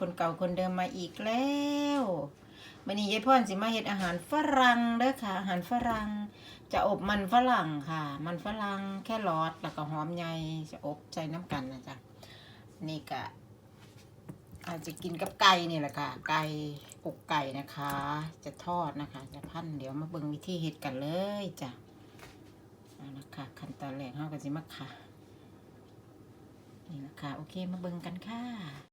คนเก่าคนเดิมมาอีกแล้ววันนี้ยายพ่อนสิมาเฮ็ดอาหารฝรั่งเด้อค่ะ อาหารฝรั่ง จะอบมันฝรั่งค่ะ มันฝรั่งแค่รอดแล้วก็หอมใหญ่จะอบใส่น้ำกันนะจ๊ะนี่ก็อาจจะกินกับไก่นี่แหละค่ะ ไก่อกไก่นะคะ จะทอดนะคะ จะพันเดี๋ยวมาเบิ่งวิธีเฮ็ดกันเลยจ้ะเอานะคะขั้นตอนแรกเฮาก็สิมาค่ะนี่นะค่ะโอเคมาเบิ่งกันค่ะ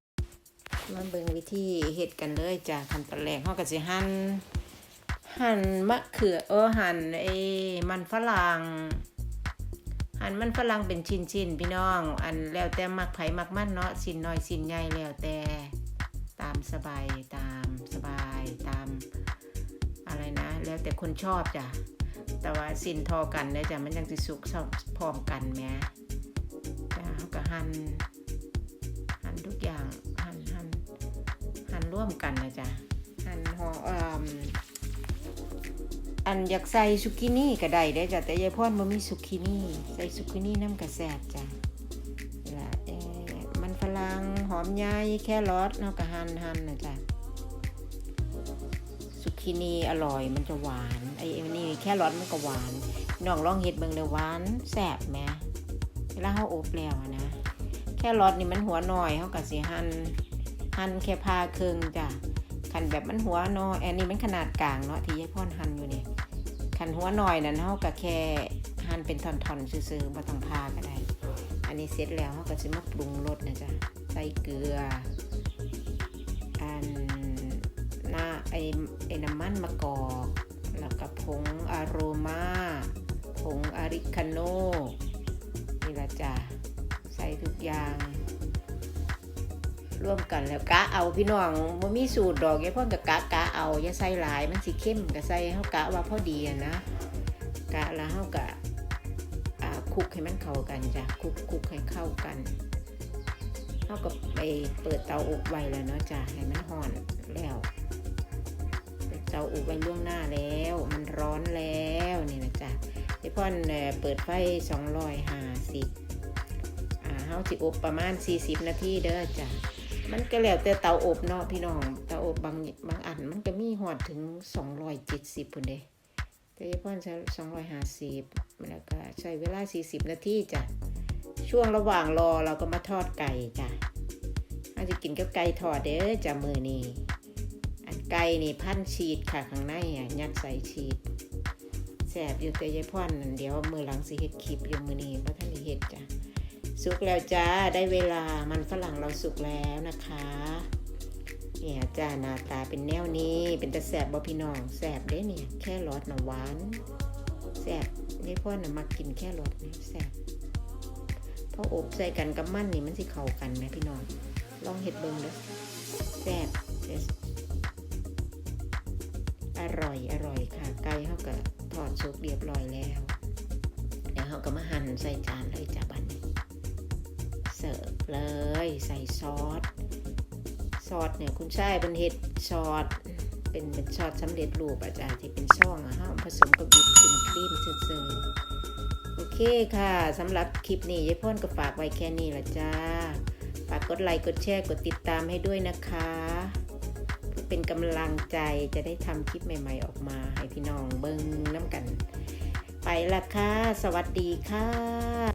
มาเบิ่งวิธีเฮ็ดกันเลยจ้ะขั้นตอนแรกเฮาก็สิหั่นหั่นมะเขือเออหั่นไอ้มันฝรั่งหั่นมันฝรั่งเป็นชิ้นๆพี่น้อง อันแล้วแต่มักไผมักมันเนาะชิ้นน้อยชิ้นใหญ่แล้วแต่ตามสบายตามสบายตามอะไรนะ แล้วแต่คนชอบจ้ะแต่ว่าสิ้นทอกันเด้อจ้ะมันยังสิสุกพร้อมกันแหมจ้าเขาก็หั่นหั่นทุกอย่าง ร่วมกันนะจ๊ะหั่นหออ่มอันอยากใส่ซุกินี่ก็ได้ได้จ้ะแต่ยายพรบ่มีซุกินี่ใส่ซุกินี่น้ำกระแสบจ้ะนี่ละเอมันฝรั่งหอมใหญ่แครอทเนาะก็หั่นหั่นนะจ๊ะซุกินี่อร่อยมันจะหวานไอ้นี่แครอทมันก็หวานน้องลองเฮ็ดเบิ่งเด้อหวานแซ่บแหมเวลาเขาอบแล้วนะแค่รอดนี่มันหัวหน่อยเขาก็สิหั่น หั่นแค่พาเครึ่งจ้ะคันแบบมันหัวน้อยอันนี้มันขนาดกลางเนาะที่ยายพ่อนหั่นอยู่เนี่ยคันหัวหน่อยนั่นเขาก็แค่หั่นเป็นท่อนๆซื่อๆบ่ต้องพาก็ได้ อันนี้เสร็จแล้วเขาก็สิมาปรุงรสนะจ๊ะใส่เกลืออันหน้าไอ้ไอ้น้ำมันมะกอกแล้วก็ผงอโรมาผงอาริคาโนนี่ละจ้ะใส่ทุกอย่าง ร่วมกันแล้วกะเอาพี่น้องบ่มีสูตรดอกยายพ่นกับกะกะเอาอย่าใส่หลายมันสิเข้มก็ใส่เฮากะว่าพอดีนะกะแล้วเฮากะคุกให้มันเข้ากันจ้ะคุกคุกให้เข้ากันเฮาก็ไปเปิดเตาอบไว้แล้วเนาะจ้ะให้มันร้อนแล้วเปิดเตาอบไว้ล่วงหน้าแล้ว มันร้อนแล้วนี่นะจ้ะพี่พ่อนเปิดไฟ250อ่าเฮาสิอบประมาณ40นาทีเด้อจ้ะ มันก็แล้วแต่เตาอบเนาะพี่น้อง เตาอบบางบางอันมันก็มีหอดถึง270พุ่นเด้แต่พี่พ่อนใช้250แล้วก็ใช้เวลา40นาทีจ้ะ ช่วงระหว่างรอเราก็มาทอดไก่จ้ะอาจจะกินกับไก่ทอดเด้อจ้ะมือนี้อันไก่นี่พันชีสค่ะข้างในอะยัดใส่ชีสแสบอยู่แต่ยายพ่อนนั่นเดี๋ยวมือหลังสิเฮ็ดคลิปอยู่มือนี้เพราะท่านเฮ็ดจ้ะ สุกแล้วจ้า ได้เวลามันฝรั่งเราสุกแล้วนะคะ เนี่ยจ้าหน้าตาเป็นแนวนี้ เป็นตะแสบบ่พี่น้องแสบเด้เนี่ย แค่รสน่ะหวานแสบยายพ่อน่ะมักกินแค่รสนี่แสบพออบใส่กันกับมันนี่มันสิเข้ากันไหมพี่น้อง ลองเฮ็ดเบิ่งเด้อแสบอร่อยอร่อยค่ะ ไก่เขาก็ทอดสุกเรียบร้อยแล้วเดี๋ยวเขาก็มาหั่นใส่จานเลยจ้าบันนี้ เสิร์ฟเลยใส่ซอส ซอสเนี่ยคุณชายเป็นเห็ดซอส เป็นเป็นซอสสำเร็จรูปอาจารย์ที่เป็นช่องอะฮะผสมกับวิปครีมครีมเซอร์ๆโอเคค่ะสำหรับคลิปนี้ยายพ่นก็ฝากไว้แค่นี้ละจ้า ฝากกดไลค์กดแชร์กดติดตามให้ด้วยนะคะเป็นกำลังใจจะได้ทำคลิปใหม่ ๆ ออกมา ให้พี่น้องเบิ้งน้ำกัน ไปละค่ะ สวัสดีค่ะ